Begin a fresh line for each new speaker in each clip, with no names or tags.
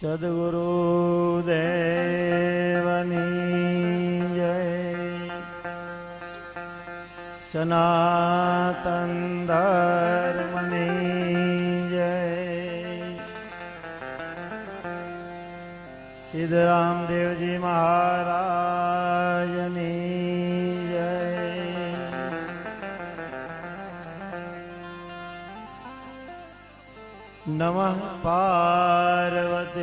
સદગુરુ દેવની જય. સનાતન ધર્મની જય. સિદ્ધરામદેવજી મહારાજની નમઃ પાર્વતી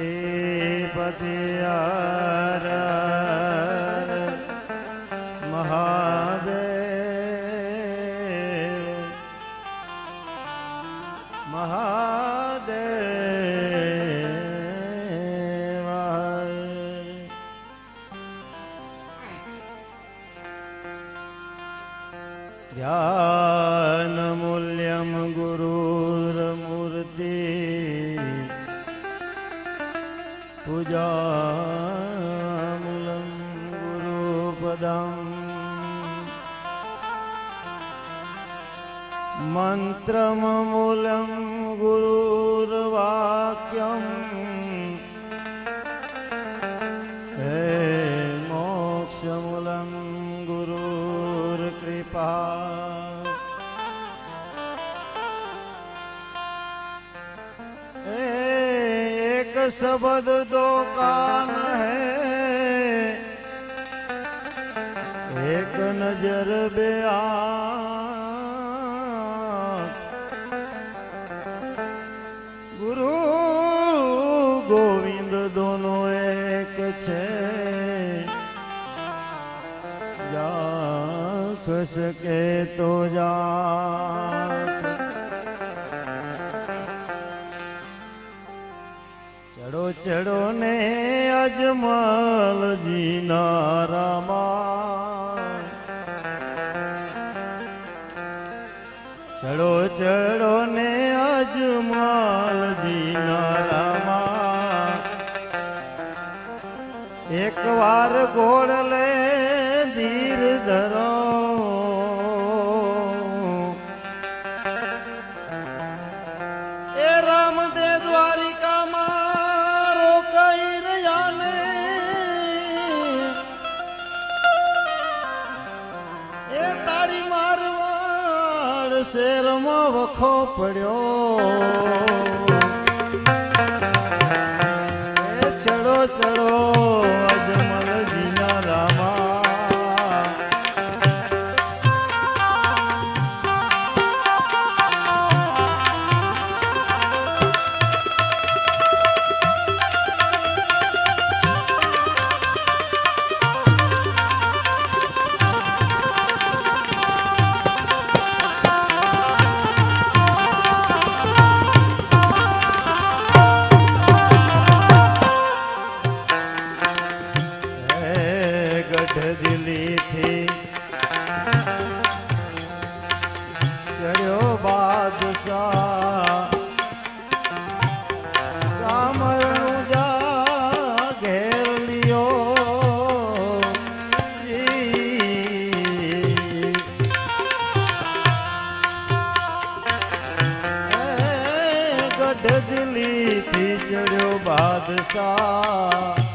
પતિયાર मन्त्रमूलं गुरुर्वाक्यम् हे मोक्षमूलं गुरुर्कृपा हे एक शब्द दो कान है एक नजर बे आँख છે. જાખ સકે તો જા ચડો ચડો ને અજમલ જીના રામા ચડો ચડો ને અજમાલ એક વાર ગોળ લે ધીર ધરો એ રામ દે દ્વારિકામાં રોકાઈ રહ્યા ને એ તારી મારવાડ શેરમાં વખો પડ્યો ચડો ચડો ચડ્યો બાદશાહ.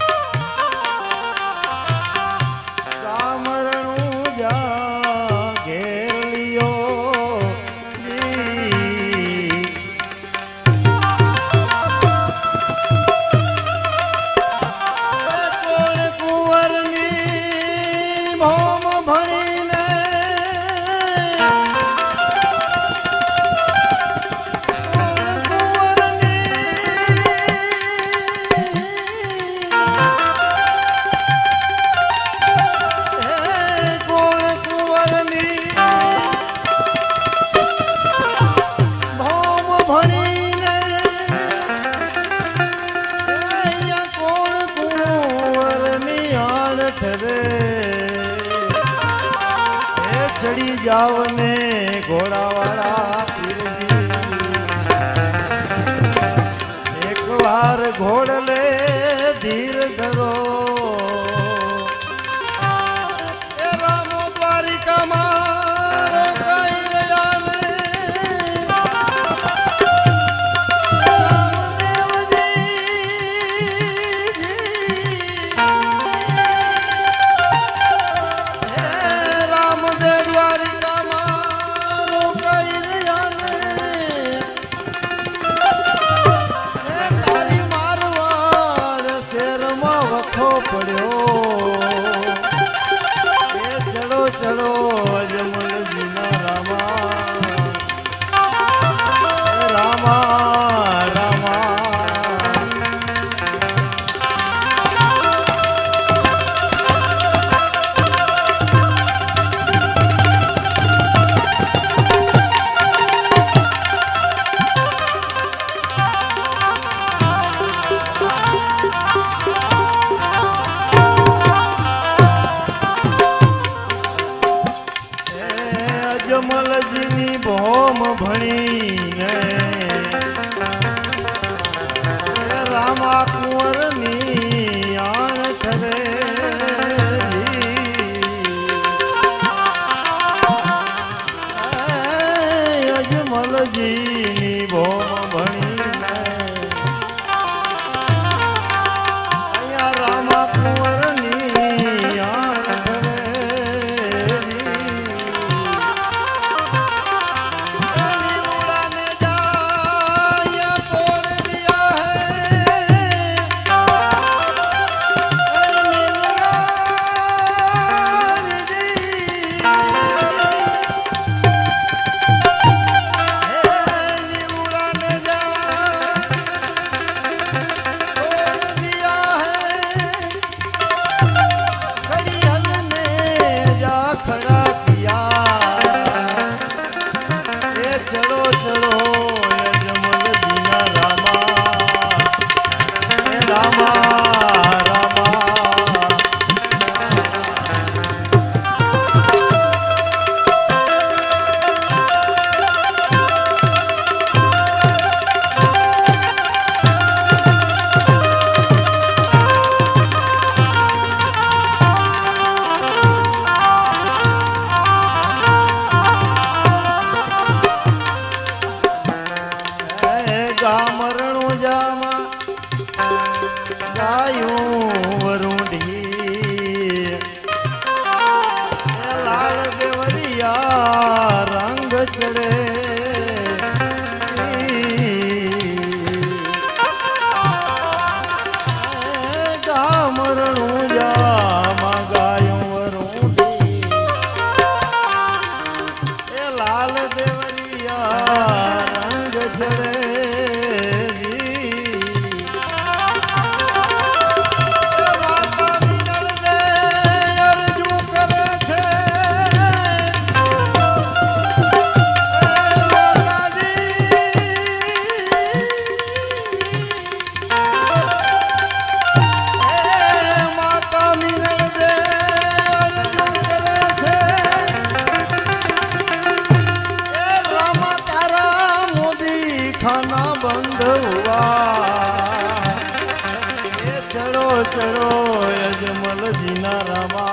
Krishna Rama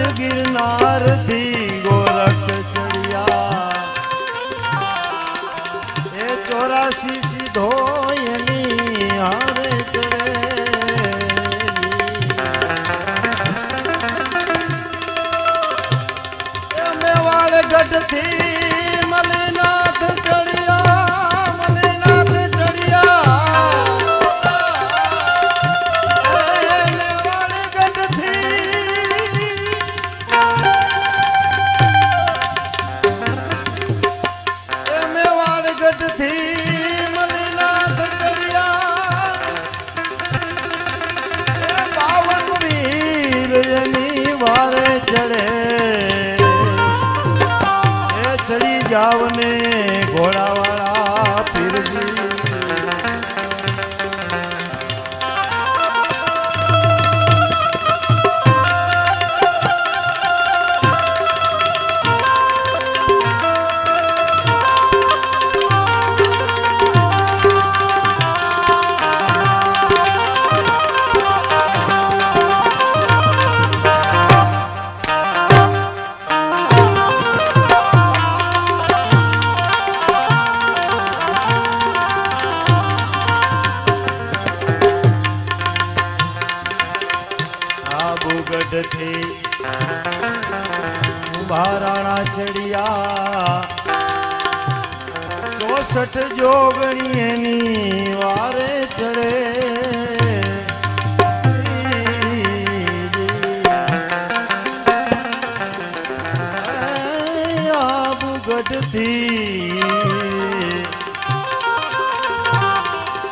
ਘਾਟ ਗਿਰਨਾਰ ਦੀ Suéltate નથી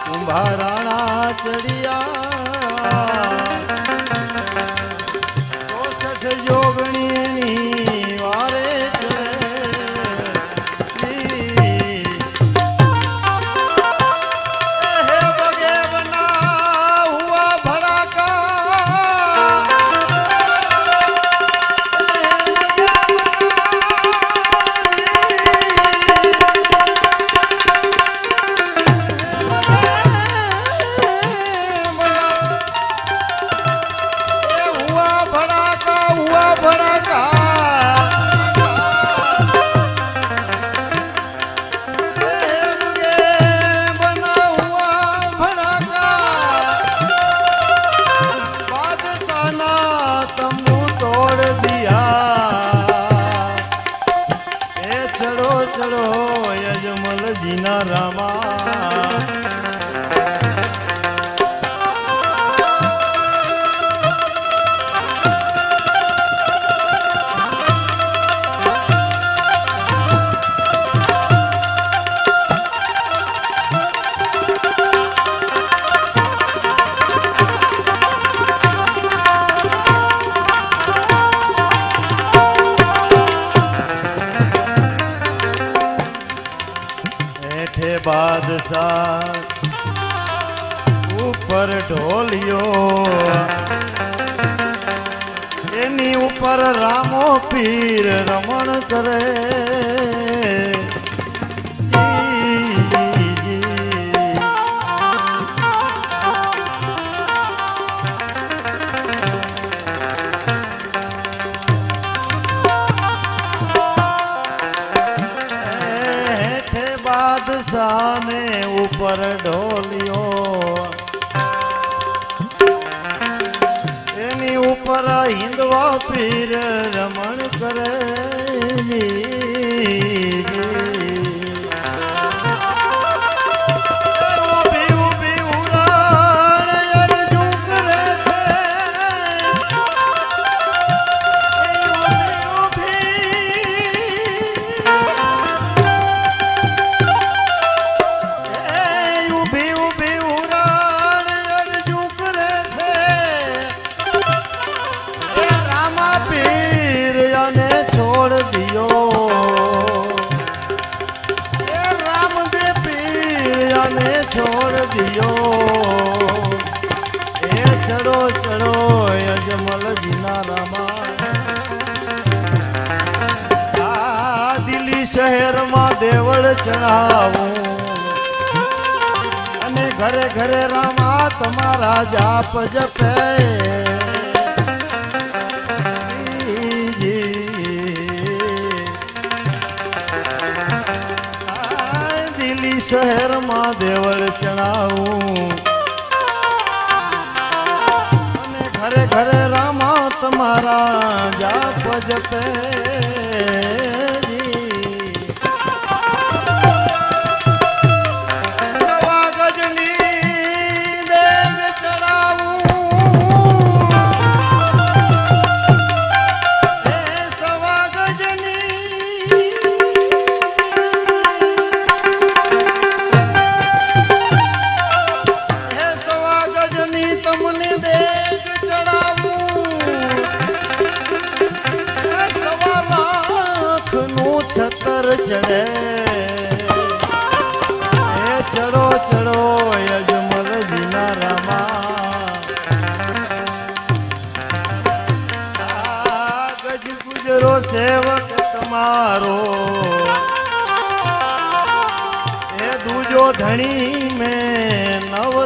કુંભારાણા ચડિયા વરસાદ ઉપર ઢોલિયો. એની ઉપર રામો પીર રમણ કરે. ઘરે ઘરે રામા, તમારા જાપ. જપે દિલ્હી શહેરમાં દેવળ ચણાવું અને ઘરે ઘરે રામા, તમારા જાપ જપે.
ધણી મેં નવ